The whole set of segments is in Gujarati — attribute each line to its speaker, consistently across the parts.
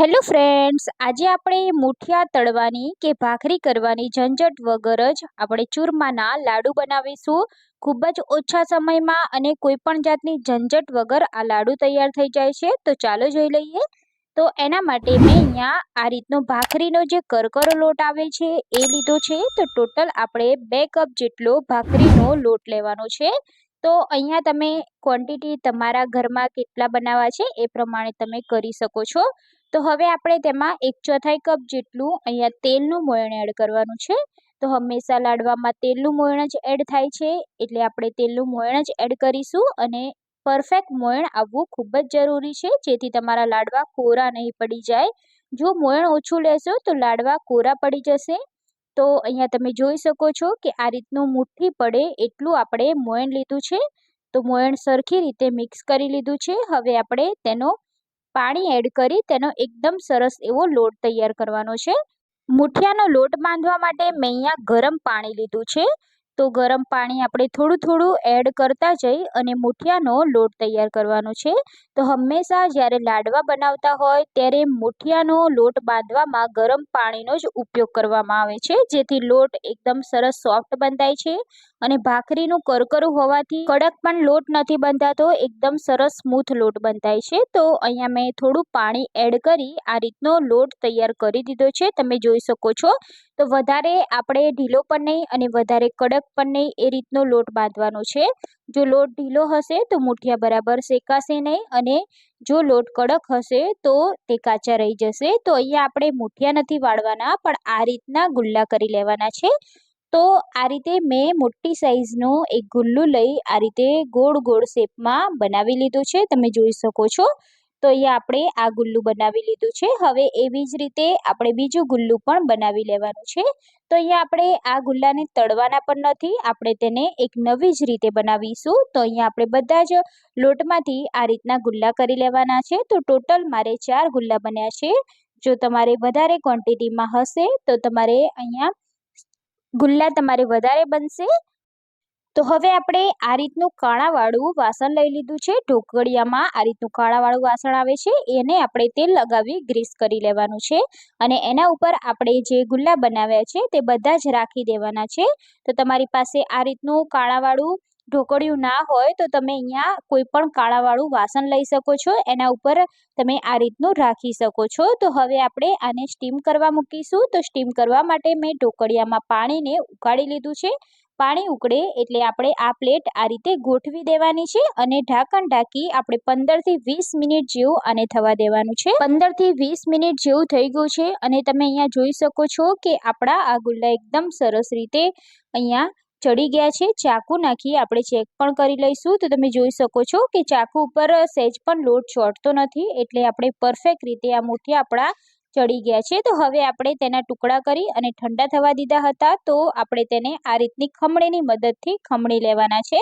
Speaker 1: હેલો ફ્રેન્ડ્સ, આજે આપણે મુઠિયા તળવાની કે ભાખરી કરવાની ઝંઝટ વગર જ આપણે ચૂરમાના લાડુ બનાવીશું. ખૂબ જ ઓછા સમયમાં અને કોઈ પણ જાતની ઝંઝટ વગર આ લાડુ તૈયાર થઈ જાય છે. તો ચાલો જોઈ લઈએ. તો એના માટે મેં અહીંયા આ રીતનો ભાખરીનો જે કરકરો લોટ આવે છે એ લીધો છે. તો ટોટલ આપણે બે કપ જેટલો ભાખરીનો લોટ લેવાનો છે. તો અહીંયા તમે ક્વોન્ટિટી તમારા ઘરમાં કેટલા બનાવવા છે એ પ્રમાણે તમે કરી શકો છો. તો હવે આપણે તેમાં એક ચોથાઈ કપ જેટલું અહીંયા તેલનું મોયણ એડ કરવાનું છે. તો હંમેશા લાડવામાં તેલનું મોયણ જ એડ થાય છે. એટલે આપણે તેલનું મોયણ જ એડ કરીશું અને પરફેક્ટ મોયણ આવવું ખૂબ જ જરૂરી છે. જેથી તમારા લાડવા કોરા નહીં પડી જાય. જો મોયણ ઓછું લેશો તો લાડવા કોરા પડી જશે. તો અહીંયા તમે જોઈ શકો છો કે આ રીતનું મુઠ્ઠી પડે એટલું આપણે મોયણ લીધું છે. તો મોયણ સરખી રીતે મિક્સ કરી લીધું છે. હવે આપણે તેનો પાણી એડ કરી તેનો એકદમ સરસ એવો લોટ તૈયાર કરવાનો છે. મુઠિયાનો લોટ બાંધવા માટે મેં અહીંયા ગરમ પાણી લીધું છે. તો ગરમ પાણી આપણે થોડું થોડું એડ કરતા જઈ અને મુઠિયાનો લોટ તૈયાર કરવાનો છે. તો હંમેશા જ્યારે લાડવા બનાવતા હોય ત્યારે મુઠિયાનો લોટ બાંધવામાં ગરમ પાણીનો જ ઉપયોગ કરવામાં આવે છે. જેથી લોટ એકદમ સરસ સોફ્ટ બંધાય છે. અને ભાખરીનું કરકરું હોવાથી કડક પણ લોટ નથી બંધાતો, એકદમ સરસ સ્મૂથ લોટ બંધાય છે. તો અહીંયા મેં થોડું પાણી એડ કરી, આ રીતનો લોટ તૈયાર કરી દીધો છે. તમે જોઈ શકો છો. તો વધારે આપણે ઢીલો પણ નહીં અને વધારે કડક પણ નહીં એ રીતનો લોટ બાંધવાનો છે. જો લોટ ઢીલો હશે તો મુઠિયા બરાબર શેકાશે નહીં અને જો લોટ કડક હશે તો તે કાચા રહી જશે. તો અહીંયા આપણે મુઠિયા નથી વાળવાના પણ આ રીતના ગુલ્લા કરી લેવાના છે. તો આ રીતે મેં મોટી સાઈઝનું એક ગુલ્લું લઈ આ રીતે ગોળ ગોળ શેપમાં બનાવી લીધું છે. તમે જોઈ શકો છો. તો અહીંયા આપણે આ ગુલ્લું બનાવી લીધું છે. હવે એવી જ રીતે આપણે બીજું ગુલ્લું પણ બનાવી લેવાનું છે. તો અહીંયા આપણે આ ગુલ્લાને તળવાના પણ નથી. આપણે તેને એક નવી જ રીતે બનાવીશું. તો અહીંયા આપણે બધા જ લોટમાંથી આ રીતના ગુલ્લા કરી લેવાના છે. તો ટોટલ મારે ચાર ગુલ્લા બન્યા છે. જો તમારે વધારે ક્વોન્ટિટીમાં હશે તો તમારે અહીંયા ગુલ્લા તમારે વધારે બનશે. તો હવે આપણે આ રીતનું કાણાવાળું વાસણ લઈ લીધું છે. ઢોકળિયામાં આ રીતનું કાણાવાળું વાસણ આવે છે. એને આપણે તેલ લગાવી ગ્રીસ કરી લેવાનું છે. અને એના ઉપર આપણે જે ગુલ્લા બનાવ્યા છે તે બધા જ રાખી દેવાના છે. તો તમારી પાસે આ રીતનું કાણાવાળું ઢોકળિયું ના હોય તો તમે અહીંયા કોઈ પણ કાળાવાળું વાસણ લઈ શકો છો. એના ઉપર તમે આ રીતનું રાખી શકો છો. તો હવે આપણે આને સ્ટીમ કરવા મૂકીશું. તો સ્ટીમ કરવા માટે મેં ઢોકળિયામાં પાણીને ઉકાળી લીધું છે. પાણી ઉકળે એટલે આપણે આ પ્લેટ આ રીતે ગોઠવી દેવાની છે અને ઢાંકણ ઢાંકી આપણે પંદરથી વીસ મિનિટ જેવું આને થવા દેવાનું છે. પંદરથી વીસ મિનિટ જેવું થઈ ગયું છે અને તમે અહીંયા જોઈ શકો છો કે આપણા આ ગુલ્લા એકદમ સરસ રીતે અહીંયા ચડી ગયા છે. ચાકુ નાખી આપણે ચેક પણ કરી લઈશું. તો તમે જોઈ શકો છો કે ચાકુ ઉપર સહેજ પણ લોટ ચોટતો નથી. એટલે આપણે પરફેક્ટ રીતે આ મુઠ્ઠી આપણા ચડી ગયા છે. તો હવે આપણે તેના ટુકડા કરી અને ઠંડા થવા દીધા હતા. તો આપણે તેને આ રીતની ખમણીની મદદથી ખમણી લેવાના છે.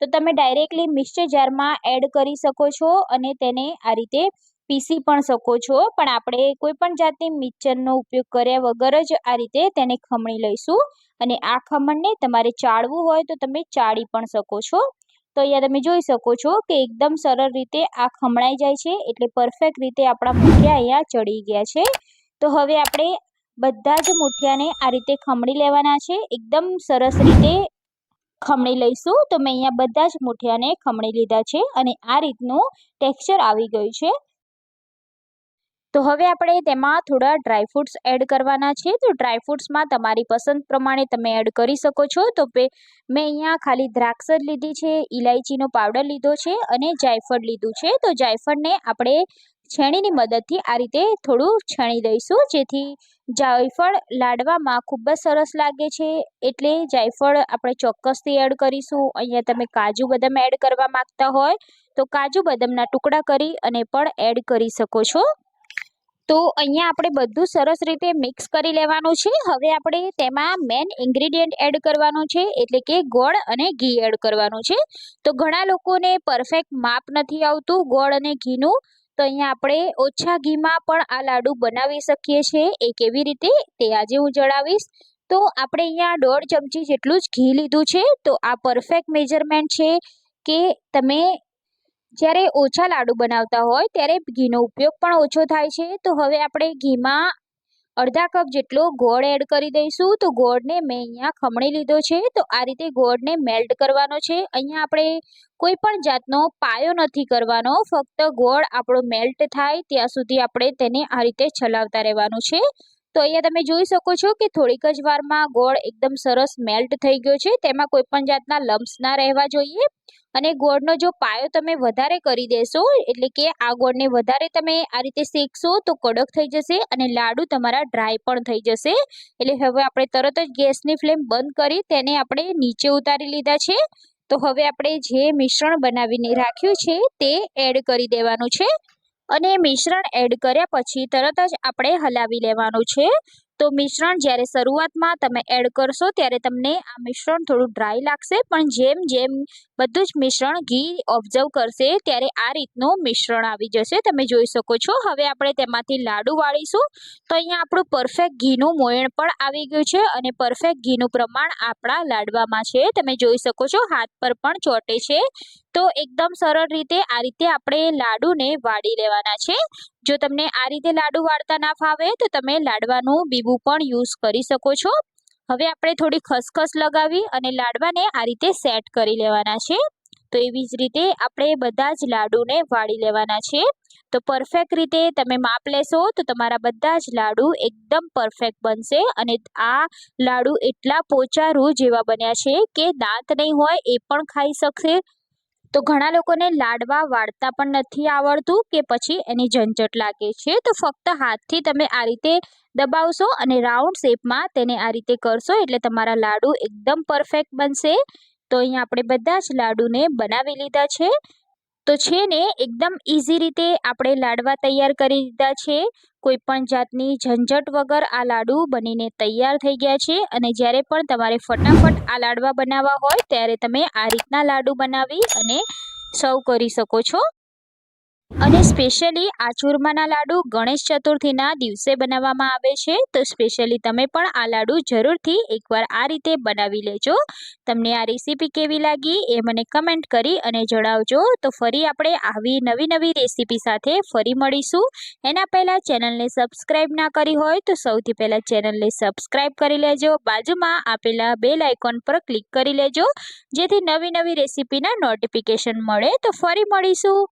Speaker 1: તો તમે ડાયરેક્ટલી મિક્સર જારમાં એડ કરી શકો છો અને તેને આ રીતે પીસી પણ શકો છો. પણ આપણે કોઈ પણ જાતની મિક્સરનો ઉપયોગ કર્યા વગર જ આ રીતે તેને ખમણી લઈશું. અને આ ખમણને તમારે ચાળવું હોય તો તમે ચાળી પણ શકો છો. તો અહીંયા તમે જોઈ શકો છો કે એકદમ સરળ રીતે આ ખમણાઈ જાય છે, એટલે પરફેક્ટ રીતે આપણા મૂઠિયા અહીંયા ચડી ગયા છે. તો હવે આપણે બધા જ મૂઠિયાને આ રીતે ખમણી લેવાના છે. એકદમ સરસ રીતે ખમણી લઈશું. તો મેં અહીંયા બધા જ મૂઠિયાને ખમણી લીધા છે અને આ રીતનું ટેક્સચર આવી ગયું છે. તો હવે આપણે તેમાં થોડા ડ્રાયફ્રૂટ્સ એડ કરવાના છે. તો ડ્રાયફ્રૂટ્સમાં તમારી પસંદ પ્રમાણે તમે એડ કરી શકો છો. તો મેં અહીંયા ખાલી દ્રાક્ષ જ લીધી છે ઇલાયચીનો પાવડર લીધો છે અને જાયફળ લીધું છે. તો જાયફળને આપણે છેણીની મદદથી આ રીતે થોડું છેણી દઈશું. જેથી જાયફળ લાડવામાં ખૂબ જ સરસ લાગે છે. એટલે જાયફળ આપણે ચોક્કસથી એડ કરીશું. અહીંયા તમે કાજુ બદામ એડ કરવા માગતા હોય તો કાજુ બદામના ટુકડા કરી અને પણ એડ કરી શકો છો. તો અહીંયા આપણે બધું સરસ રીતે મિક્સ કરી લેવાનું છે. હવે આપણે તેમાં મેન ઇન્ગ્રીડિયન્ટ એડ કરવાનું છે, એટલે કે ગોળ અને ઘી એડ કરવાનું છે. તો ઘણા લોકોને પરફેક્ટ માપ નથી આવતું ગોળ અને ઘીનું. તો અહીંયા આપણે ઓછા ઘીમાં પણ આ લાડુ બનાવી શકીએ છીએ. એ કેવી રીતે તે આજે હું જણાવીશ. તો આપણે અહીંયા દોઢ ચમચી જેટલું જ ઘી લીધું છે. તો આ પરફેક્ટ મેજરમેન્ટ છે કે તમે જ્યારે ઓછા લાડુ બનાવતા હોય, ત્યારે ઘીનો ઉપયોગ પણ ઓછો થાય છે. તો હવે આપણે ઘીમાં અડધા કપ જેટલો ગોળ એડ કરી દઈશું. તો ગોળને મેં અહીંયા ખમણી લીધો છે. તો આ રીતે ગોળને મેલ્ટ કરવાનો છે. અહીંયા આપણે કોઈ પણ જાતનો પાયો નથી કરવાનો. ફક્ત ગોળ આપણો મેલ્ટ થાય. ત્યાં સુધી આપણે તેને આ રીતે ચલાવતા રહેવાનું છે. તો અહીંયા તમે જોઈ શકો છો કે થોડીક જ વારમાં ગોળ એકદમ સરસ મેલ્ટ થઈ ગયો છે. તેમાં કોઈ પણ જાતના લમ્સ ના રહેવા જોઈએ. અને ગોળનો જો પાયો તમે વધારે કરી દેશો, એટલે કે આ ગોળને વધારે તમે આ રીતે શેકશો તો કડક થઈ જશે અને લાડુ તમારા ડ્રાય પણ થઈ જશે. એટલે હવે આપણે તરત જ ગેસની ફ્લેમ બંધ કરી તેને આપણે નીચે ઉતારી લીધા છે. તો હવે આપણે જે મિશ્રણ બનાવીને રાખ્યું છે તે એડ કરી દેવાનું છે. અને મિશ્રણ એડ કર્યા પછી તરત જ આપણે હલાવી લેવાનું છે. તો મિશ્રણ જ્યારે શરૂઆતમાં તમે એડ કરશો ત્યારે તમને આ મિશ્રણ થોડું ડ્રાય લાગશે. પણ જેમ જેમ બધું જ મિશ્રણ ઘી ઓબ્ઝર્વ કરશે ત્યારે આ રીતનું મિશ્રણ આવી જશે. તમે જોઈ શકો છો. હવે આપણે તેમાંથી લાડુ વાળીશું. તો અહીંયા આપણું પરફેક્ટ ઘીનું મોયણ પણ આવી ગયું છે અને પરફેક્ટ ઘીનું પ્રમાણ આપણા લાડવામાં છે. તમે જોઈ શકો છો હાથ પર પણ ચોટે છે. તો એકદમ સરળ રીતે આ રીતે આપણે લાડુને વાળી લેવાના છે. જો તમને આ રીતે લાડુ વાળતા ના ફાવે તો તમે લાડવાનું બીબું પણ યુઝ કરી શકો છો. હવે આપણે થોડી ખસખસ લગાવી અને લાડવાને આ રીતે સેટ કરી લેવાના છે. તો એવી જ રીતે આપણે બધા જ લાડુને વાળી લેવાના છે. તો પરફેક્ટ રીતે તમે માપ લેશો, તો તમારા બધા જ લાડુ એકદમ પરફેક્ટ બનશે અને આ લાડુ એટલા પોચારું જેવા બન્યા છે કે દાંત નહીં હોય એ પણ ખાઈ શકશે. તો ઘણા લોકોને લાડવા વાળતા પણ નથી આવડતું કે પછી એની ઝંઝટ લાગે છે. તો ફક્ત હાથથી તમે આ રીતે દબાવશો અને રાઉન્ડ શેપમાં તેને આ રીતે કરશો એટલે તમારા લાડુ એકદમ પરફેક્ટ બનશે. તો અહીંયા આપણે બધા જ લાડુને બનાવી લીધા છે. તો છે ને, એકદમ ઇઝી રીતે આપણે લાડવા તૈયાર કરી દીધા છે. કોઈ પણ જાતની ઝંઝટ વગર આ લાડુ બનીને તૈયાર થઈ ગયા છે અને જ્યારે પણ તમારે ફટાફટ આ લાડવા બનાવવા હોય, ત્યારે તમે આ રીતના લાડુ બનાવી અને સર્વ કરી શકો છો. અને સ્પેશિયલી આ ચૂરમાના લાડુ ગણેશ ચતુર્થીના દિવસે બનાવવામાં આવે છે. તો સ્પેશિયલી તમે પણ આ લાડુ જરૂરથી એકવાર આ રીતે બનાવી લેજો. તમને આ રેસીપી કેવી લાગી એ મને કમેન્ટ કરી અને જણાવજો. તો ફરી આપણે આવી નવી નવી રેસીપી સાથે ફરી મળીશું. એના પહેલાં ચેનલને સબસ્ક્રાઈબ ના કરી હોય તો સૌથી પહેલાં ચેનલને સબસ્ક્રાઈબ કરી લેજો. બાજુમાં આપેલા બેલ આઇકોન પર ક્લિક કરી લેજો. જેથી નવી નવી રેસીપીના નોટિફિકેશન મળે. તો ફરી મળીશું.